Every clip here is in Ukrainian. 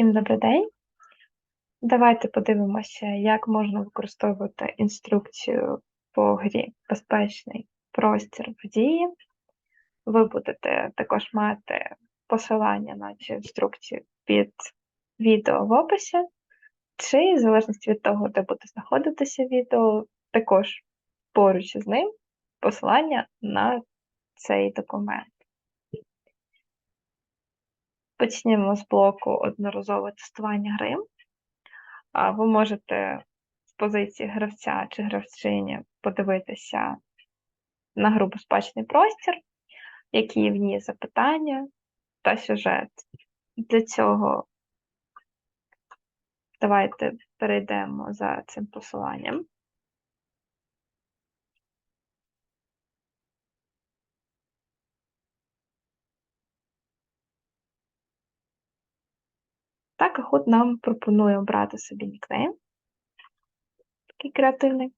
Всім добрий день. Давайте подивимося, як можна використовувати інструкцію по грі Безпечний простір в дії. Ви будете також мати посилання на цю інструкцію під відео в описі, чи, в залежності від того, де буде знаходитися відео, також поруч із ним посилання на цей документ. Почнімо з блоку одноразове тестування гри. Ви можете з позиції гравця чи гравчині подивитися на гру безпечний простір, які в ній запитання та сюжет. Для цього давайте перейдемо за цим посиланням. Так, Kahoot нам пропонує обрати собі нікнейм, такий креативний.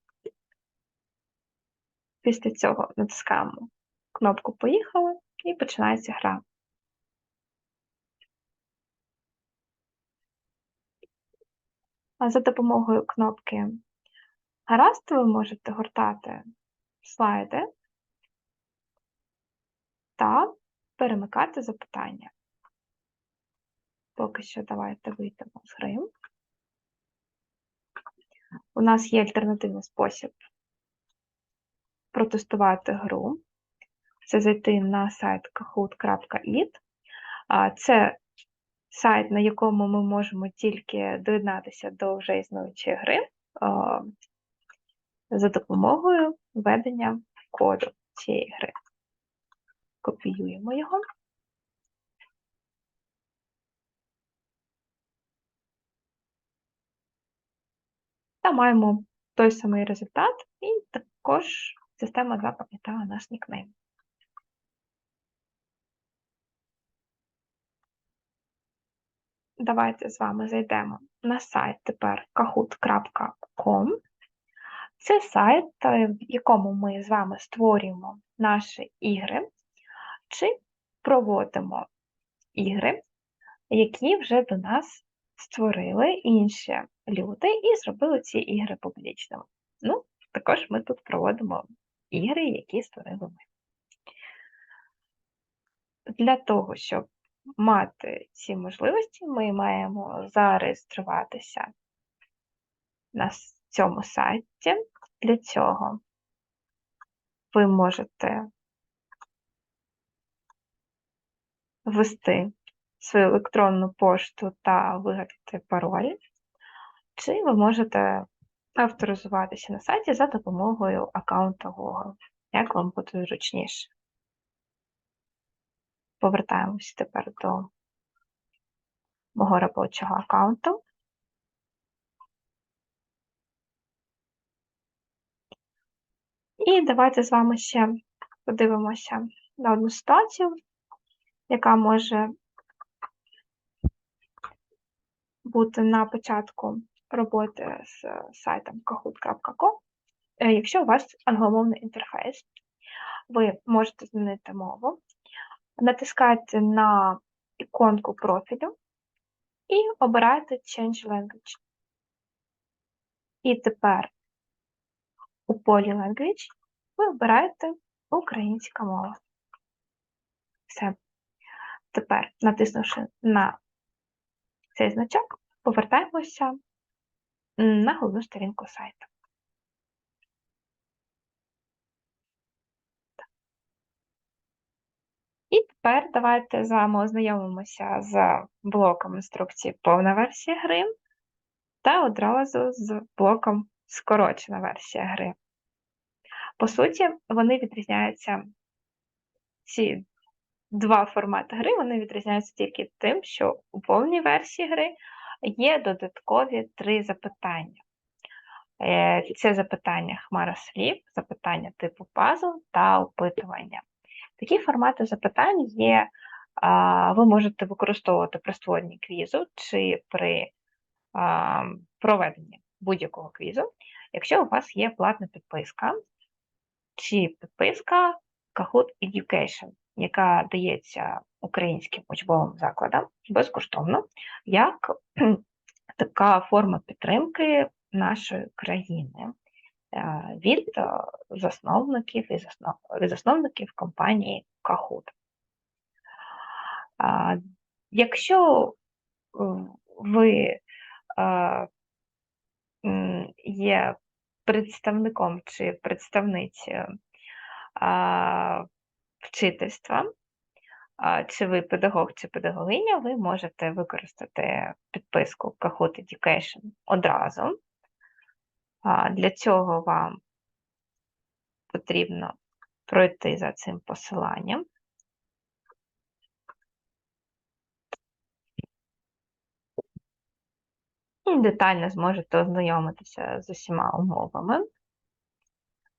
Після цього натискаємо кнопку Поїхали і починається гра. А за допомогою кнопки Гаразд ви можете гортати слайди та перемикати запитання. Поки що давайте вийдемо з гри. У нас є альтернативний спосіб протестувати гру. Це зайти на сайт kahoot.it. Це сайт, на якому ми можемо тільки доєднатися до вже існуючої гри за допомогою введення коду цієї гри. Копіюємо його. Та маємо той самий результат, і також система запам'ятала наш нікнейм. Давайте з вами зайдемо на сайт тепер kahoot.com. Це сайт, е, в якому ми з вами створюємо наші ігри, чи проводимо ігри, які вже до нас створили інші люди і зробили ці ігри публічними. Ну, також ми тут проводимо ігри, які створили ми. Для того, щоб мати ці можливості, ми маємо зареєструватися на цьому сайті. Для цього ви можете ввести свою електронну пошту та вигадати пароль, чи ви можете авторизуватися на сайті за допомогою аккаунту Google, як вам буде зручніше. Повертаємося тепер до мого робочого аккаунту. І давайте з вами ще подивимося на одну ситуацію, яка може бути на початку роботи з сайтом kahoot.com. Е, якщо у вас англомовний інтерфейс, ви можете змінити мову, натискайте на іконку профілю і обирайте Change Language. І тепер у полі Language ви обираєте українська мова. Все. Тепер, натиснувши на цей значок, повертаємося на головну сторінку сайту. І тепер давайте з вами ознайомимося з блоком інструкції повна версія гри та одразу з блоком скорочена версія гри. По суті, вони відрізняються, ці два формати гри, вони відрізняються тільки тим, що у повній версії гри є додаткові три запитання. Е, це запитання хмара слів, запитання типу пазл та опитування. Такі формати запитань є, ви можете використовувати при створенні квізу чи при проведенні будь-якого квізу, якщо у вас є платна підписка чи підписка Kahoot Education. Яка дається українським учбовим закладам безкоштовно, як така форма підтримки нашої країни від засновників і заснов... від засновників компанії Kahoot. Якщо ви є представником чи представницею вчительства, чи ви педагог чи педагогиня, ви можете використати підписку Kahoot Education одразу. Для цього вам потрібно пройти за цим посиланням. І детально зможете ознайомитися з усіма умовами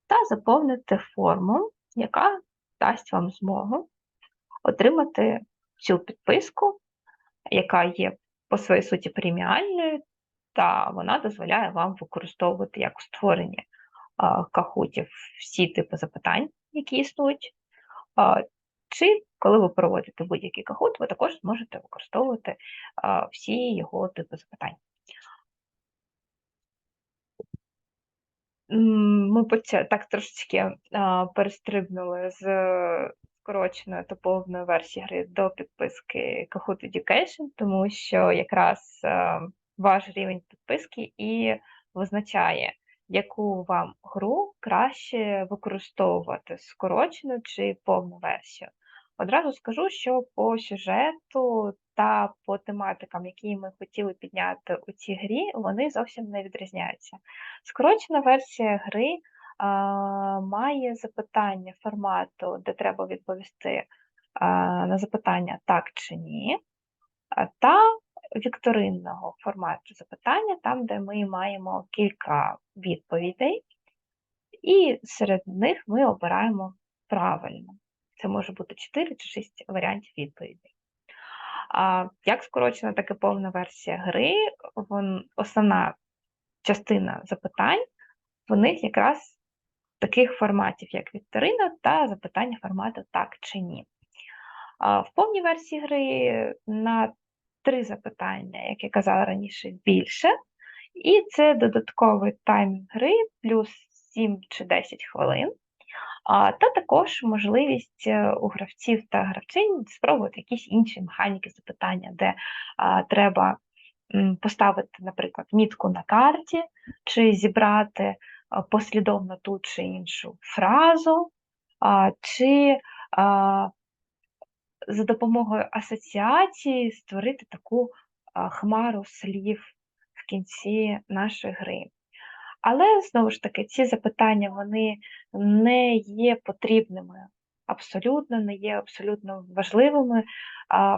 та заповнити форму, яка дасть вам змогу отримати цю підписку, яка є по своїй суті преміальною, та вона дозволяє вам використовувати як у створенні кахутів всі типи запитань, які існують. Чи коли ви проводите будь-який кахут, ви також зможете використовувати всі його типи запитань. Ми так трошечки перестрибнули з скороченої та повної версії гри до підписки Kahoot Education, тому що якраз ваш рівень підписки і визначає, яку вам гру краще використовувати скорочену чи повну версію. Одразу скажу, що по сюжету та по тематикам, які ми хотіли підняти у цій грі, вони зовсім не відрізняються. Скорочена версія гри а, має запитання формату, де треба відповісти а, на запитання так чи ні, та вікторинного формату запитання, там, де ми маємо кілька відповідей, і серед них ми обираємо правильно. Це може бути 4 чи 6 варіантів відповідей. Як скорочена, так і повна версія гри, вон, основна частина запитань, в них якраз таких форматів, як вікторина, та запитання формату так чи ні. В повній версії гри на три запитання, як я казала раніше, більше. І це додатковий тайм гри плюс 7 чи 10 хвилин. Та також можливість е, у гравців та гравчинь спробувати якісь інші механіки запитання, де треба поставити, наприклад, мітку на карті, чи зібрати послідовно ту чи іншу фразу, чи за допомогою асоціації створити таку хмару слів в кінці нашої гри. Але знову ж таки, ці запитання вони не є потрібними, абсолютно не є абсолютно важливими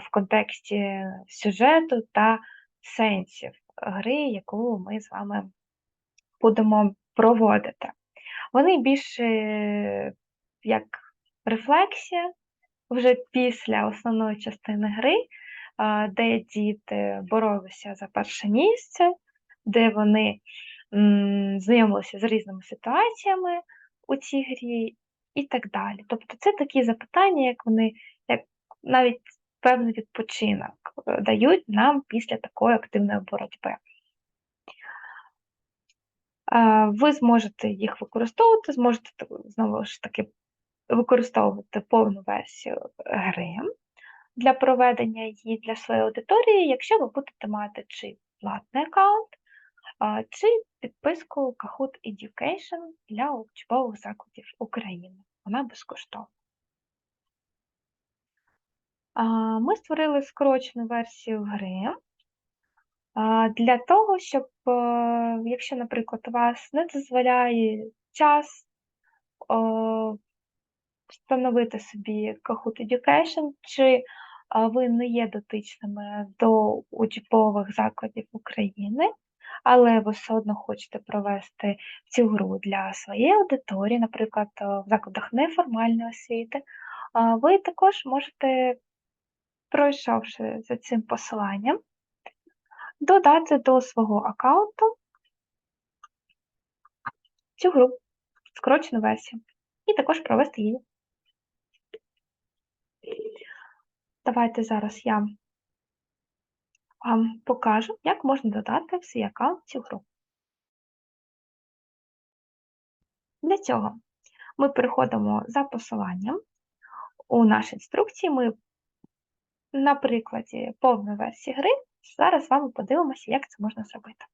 в контексті сюжету та сенсів гри, яку ми з вами будемо проводити. Вони більше як рефлексія вже після основної частини гри, де діти боролися за перше місце, де вони знайомилися з різними ситуаціями у цій грі і так далі. Тобто це такі запитання, як вони, як навіть певний відпочинок е, дають нам після такої активної боротьби. Ви зможете їх використовувати, зможете знову ж таки використовувати повну версію гри для проведення її для своєї аудиторії, якщо ви будете мати чи платний аккаунт, чи підписку Kahoot Education для учбових закладів України. Вона безкоштовна. Ми створили скорочену версію гри для того, щоб, е, якщо, наприклад, у вас не дозволяє час встановити собі Kahoot Education, чи ви не є дотичними до учбових закладів України, але ви все одно хочете провести цю гру для своєї аудиторії, наприклад, в закладах неформальної освіти, ви також можете, пройшовши за цим посиланням, додати до свого аккаунту цю гру, скорочену версію, і також провести її. Давайте зараз я покажу, як можна додати в свій аккаунт цю гру. Для цього ми переходимо за посиланням. У нашій інструкції ми на прикладі повної версії гри зараз з вами подивимося, як це можна зробити.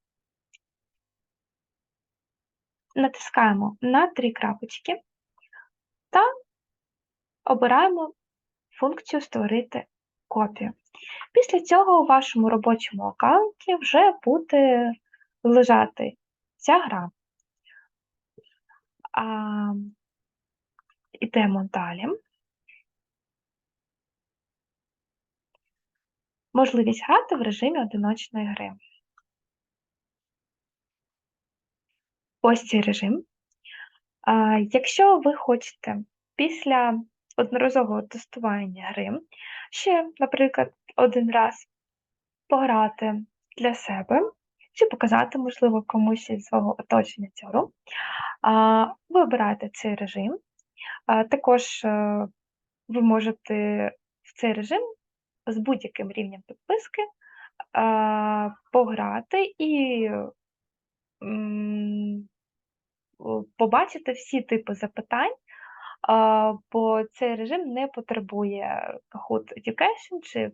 Натискаємо на три крапочки та обираємо функцію Створити копію. Після цього у вашому робочому аккаунті вже буде лежати ця гра. А, Йдемо далі. Можливість грати в режимі одиночної гри. Ось цей режим. А, Якщо ви хочете після одноразового тестування гри ще, наприклад, один раз пограти для себе, чи показати, можливо, комусь із свого оточення цю гру, ви обираєте цей режим. Також е, ви можете в цей режим з будь-яким рівнем підписки пограти і побачити всі типи запитань, бо цей режим не потребує Kahoot Education чи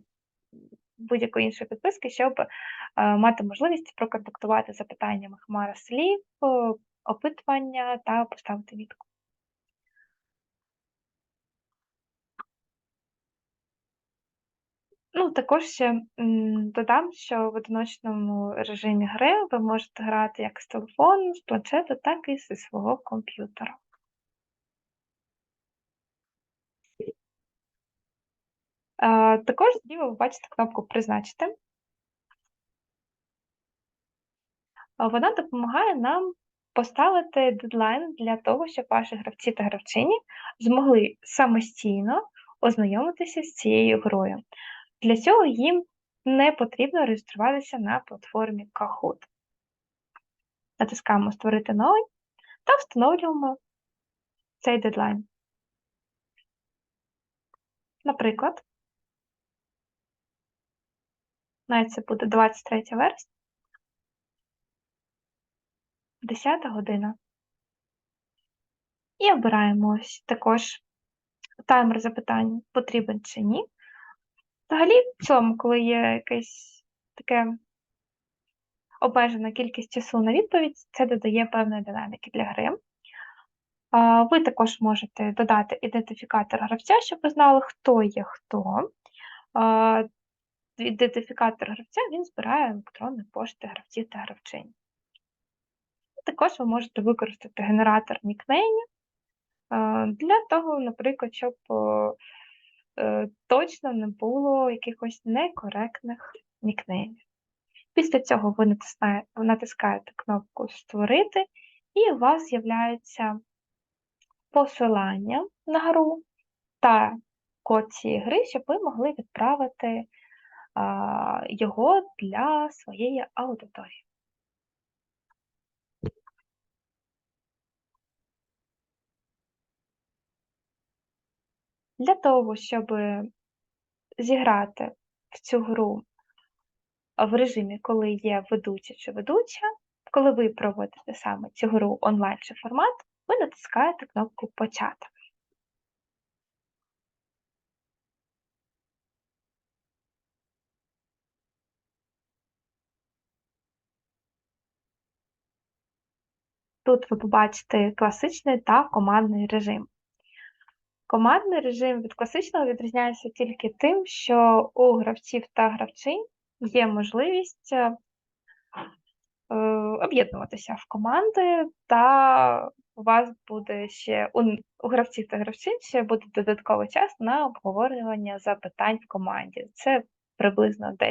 будь-якої іншої підписки, щоб мати можливість проконтактувати запитаннями хмара слів, опитування та поставити відку. Ну, також ще додам, що в одиночному режимі гри ви можете грати як з телефону, з планшету, так і зі свого комп'ютера. Також зліва ви бачите кнопку Призначити. Вона допомагає нам поставити дедлайн для того, щоб ваші гравці та гравчині змогли самостійно ознайомитися з цією грою. Для цього їм не потрібно реєструватися на платформі Kahoot. Натискаємо Створити новий та встановлюємо цей дедлайн. Наприклад, навіть це буде 23 вересня, 10 година. І обираємо ось також таймер запитань, потрібен чи ні. Взагалі, в цьому, коли є якесь таке обмежена кількість часу на відповідь, це додає певної динаміки для гри. Ви також можете додати ідентифікатор гравця, щоб ви знали, хто є хто. Ідентифікатор гравця він збирає електронні пошти гравців та гравчинь. Також ви можете використати генератор нікнеймів для того, наприклад, щоб Е, точно не було якихось некоректних нікнеймів. Після цього ви натискаєте кнопку Створити, і у вас з'являється посилання на гру та код цієї гри, щоб ви могли відправити його для своєї аудиторії. Для того, щоб зіграти в цю гру в режимі, коли є ведучий чи ведуча, коли ви проводите саме цю гру онлайн чи формат, ви натискаєте кнопку Почати. Тут ви побачите класичний та командний режим. Командний режим від класичного відрізняється тільки тим, що у гравців та гравчинь є можливість е, об'єднуватися в команди, та у вас буде ще у, гравців та гравчин ще буде додатковий час на обговорювання запитань в команді. Це приблизно 10-15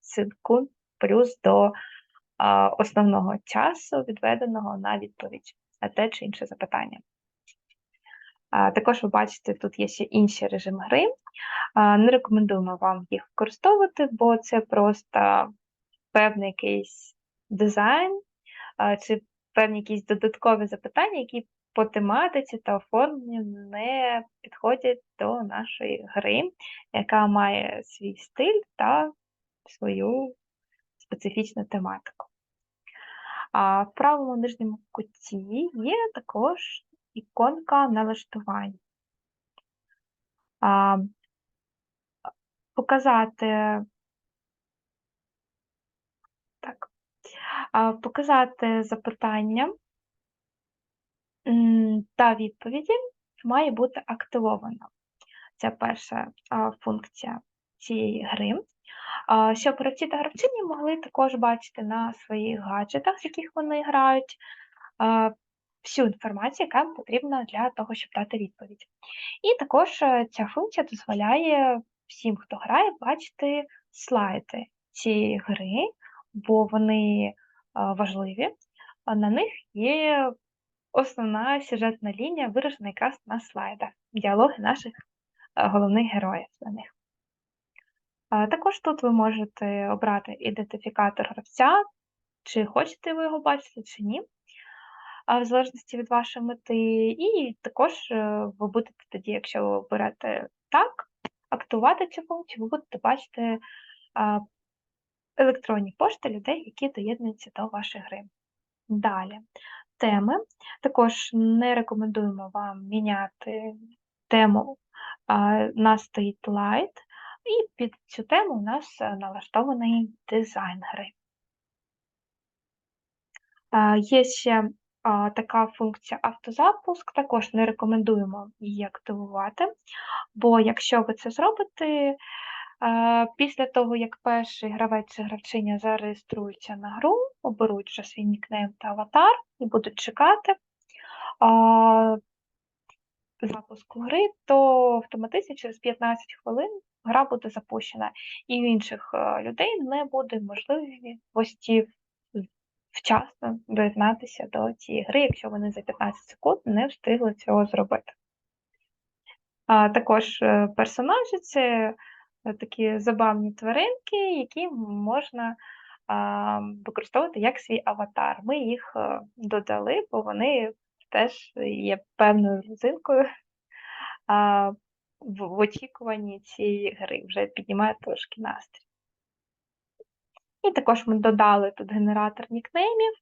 секунд плюс до основного часу, відведеного на відповідь на те чи інше запитання. Також ви бачите, тут є ще інші режими гри. Не рекомендуємо вам їх використовувати, бо це просто певний якийсь дизайн чи певні якісь додаткові запитання, які по тематиці та оформленню не підходять до нашої гри, яка має свій стиль та свою специфічну тематику. А в правому нижньому куті є також іконка налаштувань. А, Показати так, а, показати запитання та відповіді має бути активовано. Це перша функція цієї гри. Щоб гравці та гравчині могли також бачити на своїх гаджетах, з яких вони грають, всю інформацію, яка потрібна для того, щоб дати відповідь. І також е, ця функція дозволяє всім, хто грає, бачити слайди цієї гри, бо вони важливі. На них є основна сюжетна лінія, виражена якраз на слайдах, діалоги наших е, головних героїв на них. Також тут ви можете обрати ідентифікатор гравця, чи хочете ви його бачити, чи ні, в залежності від вашої мети. І також е, ви будете тоді, якщо ви оберете так, актувати цю функцію, ви будете бачити електронні пошти людей, які доєднуються до вашої гри. Далі, теми. Також не рекомендуємо вам міняти тему на State Light, і під цю тему у нас е, налаштований дизайн гри. Є ще така функція автозапуск, також не рекомендуємо її активувати, бо якщо ви це зробите, після того, як перший гравець чи гравчиня зареєструються на гру, оберуть вже свій нікнейм та аватар і будуть чекати запуску гри, то автоматично через 15 хвилин гра буде запущена, і в інших е, людей не буде можливості вчасно доєднатися до цієї гри, якщо вони за 15 секунд не встигли цього зробити. А Також е, персонажі це е, такі забавні тваринки, які можна а, використовувати як свій аватар. Ми їх додали, бо вони теж є певною родзинкою в, очікуванні цієї гри, вже піднімає трошки настрій. І також ми додали тут генератор нікнеймів,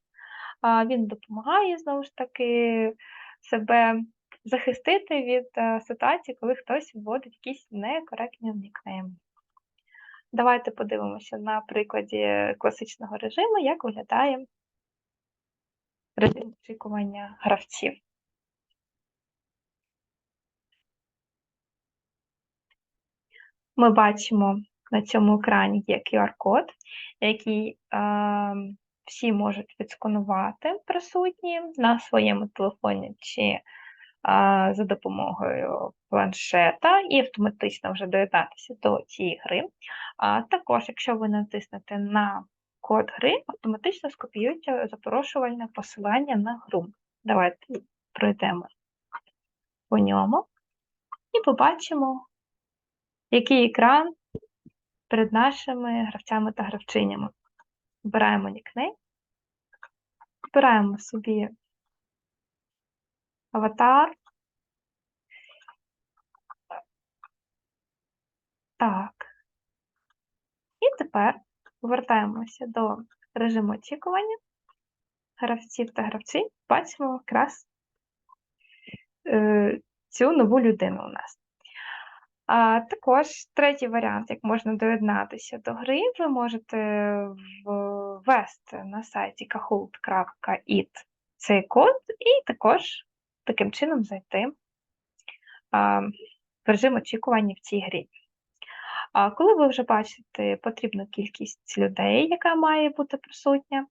він допомагає знову ж таки себе захистити від а, ситуації, коли хтось вводить якісь некоректні нікнейми. Давайте подивимося на прикладі класичного режиму, як виглядає режим очікування гравців. Ми бачимо на цьому екрані є QR-код, який е, всі можуть відсканувати присутні на своєму телефоні чи е, за допомогою планшета і автоматично вже доєднатися до цієї гри. А також, якщо ви натиснете на код гри, автоматично скопіюється запрошувальне посилання на гру. Давайте пройдемо по ньому і побачимо який екран перед нашими гравцями та гравчинями. Вбираємо нікнейм, вбираємо собі аватар. Так. І тепер повертаємося до режиму очікування гравців та гравців, бачимо якраз е, цю нову людину у нас. Також третій варіант, як можна доєднатися до гри, ви можете ввести на сайті kahoot.it цей код, і також таким чином зайти в режим очікування в цій грі. А коли ви вже бачите потрібну кількість людей, яка має бути присутня,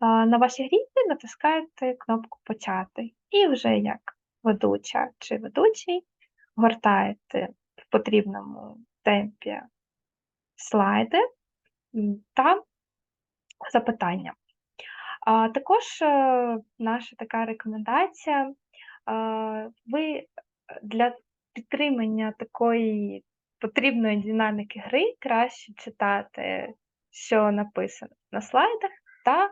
на вашій грі ви натискаєте кнопку Почати. І вже як ведуча чи ведучий гортаєте потрібному темпі слайди та запитання. Також е, наша така рекомендація, ви для підтримання такої потрібної динаміки гри краще читати, що написано на слайдах, та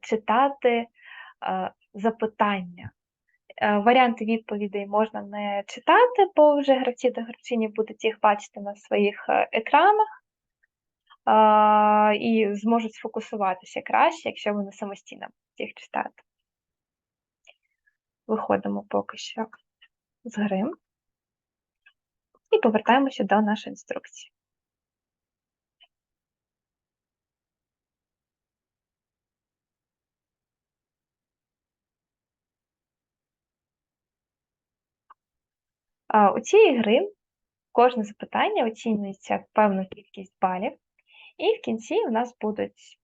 читати запитання Е, варіанти відповідей можна не читати, бо вже гравці та гравчині будуть їх бачити на своїх е, екранах і зможуть сфокусуватися краще, якщо вони самостійно їх читати. Виходимо поки що з гри і повертаємося до нашої інструкції. У цієї гри кожне запитання оцінюється певну кількість балів, і в кінці у нас будуть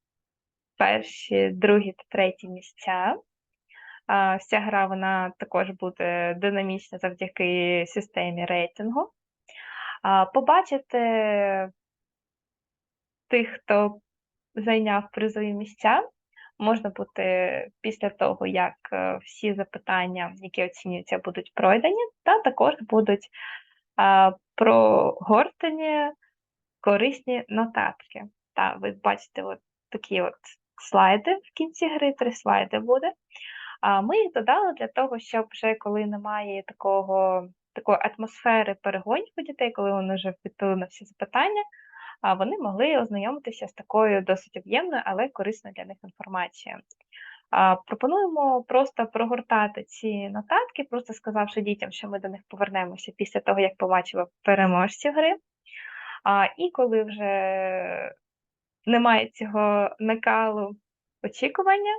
перші, другі та треті місця. Вся гра вона також буде динамічна завдяки системі рейтингу. Побачити тих, хто зайняв призові місця, можна бути після того, як е, всі запитання, які оцінюються, будуть пройдені, та також будуть прогортані корисні нотатки. Та ви бачите от такі от слайди в кінці гри, три слайди буде. А ми їх додали для того, щоб вже коли немає такого, такої атмосфери перегонів у дітей, коли вони вже відповіли на всі запитання, вони могли ознайомитися з такою досить об'ємною, але корисною для них інформацією. Пропонуємо просто прогортати ці нотатки, просто сказавши дітям, що ми до них повернемося після того, як побачимо переможців гри. І коли вже немає цього накалу очікування,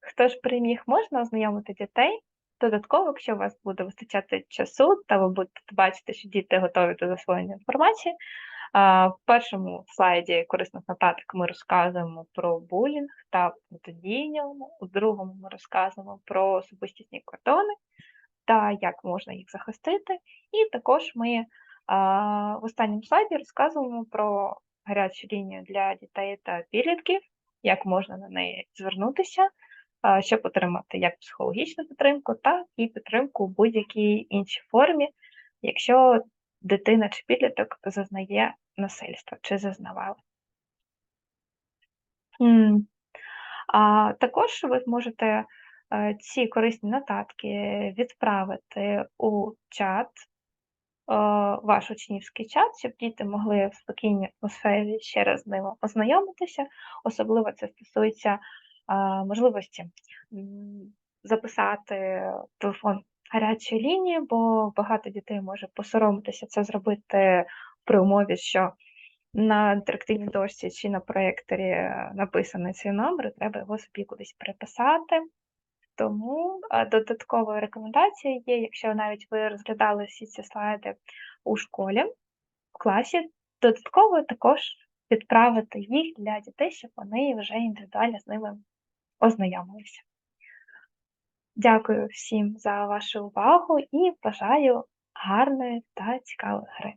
хто ж переміг, можна ознайомити дітей. Додатково, якщо у вас буде вистачати часу, та ви будете бачити, що діти готові до засвоєння інформації, в першому слайді корисних нотаток ми розказуємо про булінг та протидію у другому ми розказуємо про особистісні кордони та як можна їх захистити. І також ми в останньому слайді розказуємо про гарячу лінію для дітей та підлітків, як можна на неї звернутися, щоб отримати як психологічну підтримку, так і підтримку у будь-якій іншій формі, якщо дитина чи підліток зазнає насильства чи зазнавали. А Також ви зможете е, ці корисні нотатки відправити у чат, е, ваш учнівський чат, щоб діти могли в спокійній атмосфері ще раз з ними ознайомитися. Особливо це стосується можливості записати телефон гарячої лінії, бо багато дітей може посоромитися це зробити при умові, що на інтерактивній дошці чи на проєкторі е, написаний цей номер, треба його собі кудись переписати. Тому е, додатковою рекомендацією є, якщо навіть ви розглядали всі ці слайди у школі, в класі, додатково також відправити їх для дітей, щоб вони вже індивідуально з ними ознайомилися. Дякую всім за вашу увагу і бажаю гарної та цікавої гри.